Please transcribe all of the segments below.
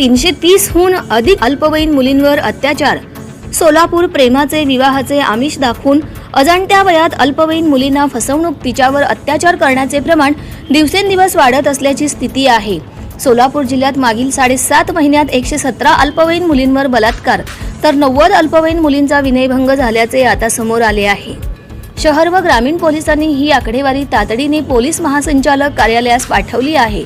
तीनशे तीसहून अधिक अल्पवयीन मुलींवर अत्याचार. सोलापूर प्रेमाचे विवाहाचे आमिष दाखवून अजाणत्या वयात अल्पवयीन मुलींना फसवणूक तिच्यावर अत्याचार करण्याचे प्रमाण दिवसेंदिवस वाढत असल्याची स्थिती आहे. सोलापूर जिल्ह्यात मागील साडेसात महिन्यात एकशे सतरा अल्पवयीन मुलींवर बलात्कार तर नव्वद अल्पवयीन मुलींचा विनयभंग झाल्याचे आता समोर आले आहे. शहर व ग्रामीण पोलिसांनी ही आकडेवारी तातडीने पोलीस महासंचालक कार्यालयास पाठवली आहे.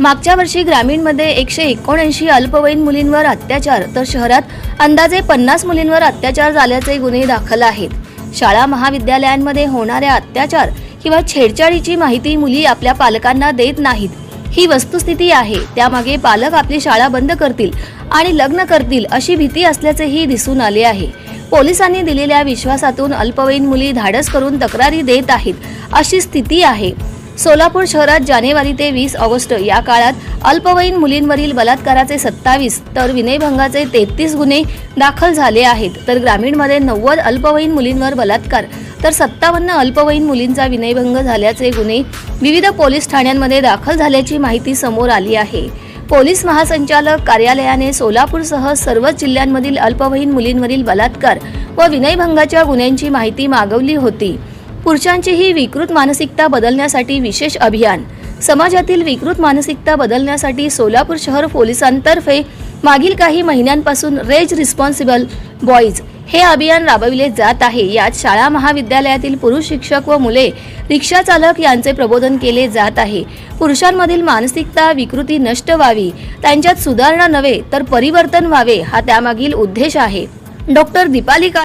मागच्या वर्षी ग्रामीणमध्ये एकशे एकोणऐंशी अल्पवयीन मुलींवर अत्याचार तर शहरात अंदाजे पन्नास मुलींवर अत्याचार झाल्याचे गुन्हे दाखल आहेत. शाळा महाविद्यालयांमध्ये होणाऱ्या अत्याचार किंवा छेडछाडीची माहिती मुली आपल्या पालकांना देत नाहीत. ही वस्तुस्थिती आहे. त्यामागे पालक आपली शाळा बंद करतील आणि लग्न करतील अशी भीती असल्याचेही दिसून आले आहे. पोलिसांनी दिलेल्या विश्वासातून अल्पवयीन मुली धाडस करून तक्रारी देत आहेत अशी स्थिती आहे. सोलापूर शहरात जानेवारी ते वीस ऑगस्ट या काळात अल्पवयीन मुलींवरील बलात्काराचे सत्तावीस तर विनयभंगाचे तेहतीस गुन्हे दाखल झाले आहेत. तर ग्रामीणमध्ये नव्वद अल्पवयीन मुलींवर बलात्कार तर सत्तावन्न अल्पवयीन मुलींचा विनयभंग झाल्याचे गुन्हे विविध पोलीस ठाण्यांमध्ये दाखल झाल्याची माहिती समोर आली आहे. पोलीस महासंचालक कार्यालयाने सोलापूरसह सर्वच जिल्ह्यांमधील अल्पवयीन मुलींवरील बलात्कार व विनयभंगाच्या गुन्ह्यांची माहिती मागवली होती. पुरुषांची ही विकृत मानसिकता बदलण्यासाठी विशेष अभियान. समाजातील विकृत मानसिकता बदलण्यासाठी सोलापूर शहर पोलिसांतर्फे मागील काही महिन्यांपासून रेज रिस्पॉन्सिबल बॉईज हे अभियान राबविले जात आहे. यात शाळा महाविद्यालयातील पुरुष शिक्षक व मुले रिक्षा चालक यांचे प्रबोधन केले जात आहे. पुरुषांमधील मानसिकता विकृती नष्ट व्हावी त्यांच्यात सुधारणा नव्हे तर परिवर्तन व्हावे हा त्यामागील उद्देश आहे. डॉक्टर दीपालिका